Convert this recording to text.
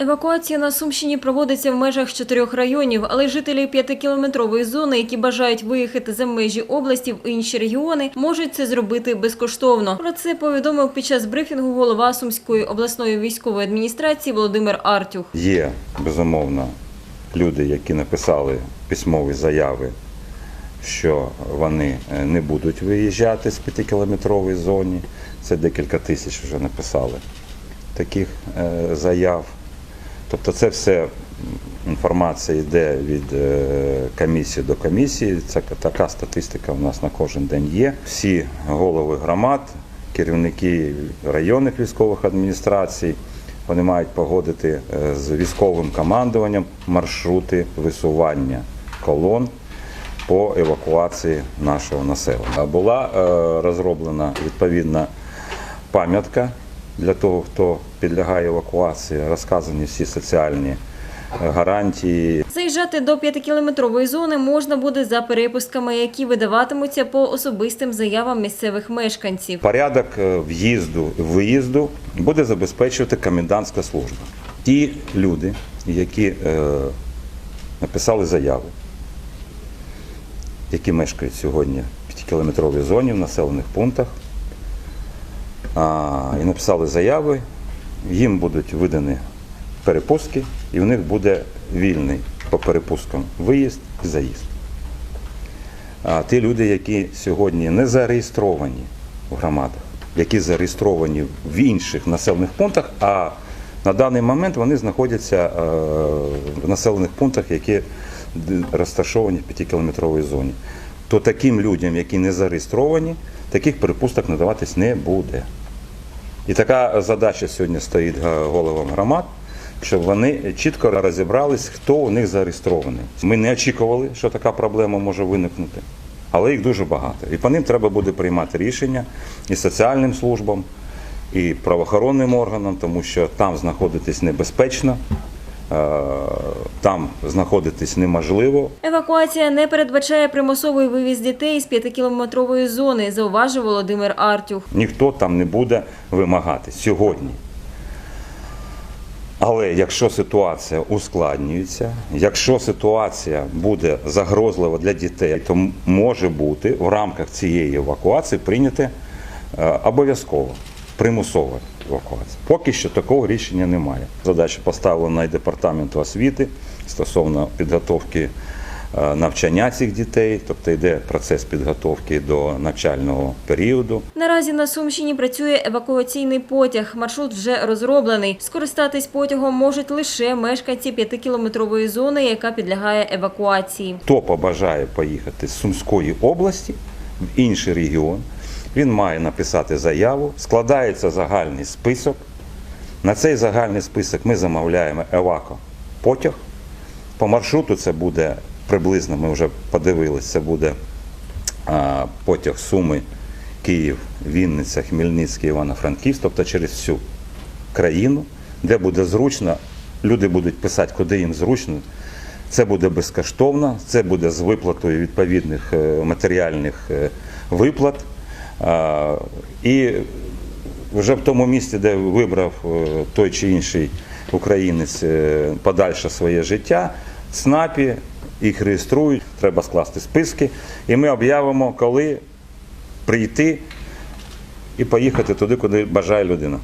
Евакуація на Сумщині проводиться в межах чотирьох районів, але жителі п'ятикілометрової зони, які бажають виїхати за межі області в інші регіони, можуть це зробити безкоштовно. Про це повідомив під час брифінгу голова Сумської обласної військової адміністрації Володимир Артюх. Є, безумовно, люди, які написали письмові заяви, що вони е, не будуть виїжджати з п'ятикілометрової зони. Це декілька тисяч вже написали таких е, заяв. Тобто це все інформація йде від е, комісії до комісії. Це така статистика у нас на кожен день є. Всі голови громад, керівники районних військових адміністрацій, вони мають погодити е, з військовим командуванням маршрути висування колон по евакуації нашого населення. Була е, розроблена відповідна пам'ятка для того, хто підлягає евакуації, розказані всі соціальні е, гарантії, Заїжджати до п'ятикілометрової зони можна буде за перепустками, які видаватимуться по особистим заявам місцевих мешканців. Порядок е, в'їзду і виїзду буде забезпечувати комендантська служба. Ті люди, які е, написали заяву, які мешкають сьогодні в 5-кілометровій зоні в населених пунктах, і написали заяви, їм будуть видані перепустки, і в них буде вільний по перепусткам виїзд і заїзд. А ті люди, які сьогодні не зареєстровані в громадах, які зареєстровані в інших населених пунктах, а на даний момент вони знаходяться е, в населених пунктах, які розташовані в 5-кілометровій зоні, то таким людям, які не зареєстровані, таких перепусток надаватись не буде. І така задача сьогодні стоїть головам громад, щоб вони чітко розібрались, хто у них зареєстрований. Ми не очікували, що така проблема може виникнути, але їх дуже багато. І по ним треба буде приймати рішення і соціальним службам, і правоохоронним органам, тому що там знаходитись небезпечно, там знаходитись неможливо. Евакуація не передбачає примусовий вивіз дітей з п'ятикілометрової зони, зауважив Володимир Артюх. ніхто там не буде вимагати сьогодні. Але якщо ситуація ускладнюється, якщо ситуація буде загрозлива для дітей, то може бути в рамках цієї евакуації прийняти е, обов'язково примусова евакуація. Поки що такого рішення немає. Задача поставлена і департаменту освіти стосовно підготовки е, навчання цих дітей, тобто йде процес підготовки до навчального періоду. Наразі на Сумщині працює евакуаційний потяг. Маршрут вже розроблений. Скористатись потягом можуть лише мешканці п'ятикілометрової зони, яка підлягає евакуації. Хто побажає поїхати з Сумської області в інший регіон, він має написати заяву, складається загальний список. На цей загальний список ми замовляємо евако потяг. По маршруту це буде приблизно, ми вже подивилися, це буде потяг Суми, Київ, Вінниця, Хмельницький, Івано-Франківськ, тобто через всю країну, де буде зручно. Люди будуть писати, куди їм зручно. Це буде безкоштовно, це буде з виплатою відповідних е, матеріальних е, виплат. І вже в тому місці, де вибрав е, той чи інший українець е, подальше своє життя, СНАПі їх реєструють, треба скласти списки, і ми об'явимо, коли прийти і поїхати туди, куди бажає людина.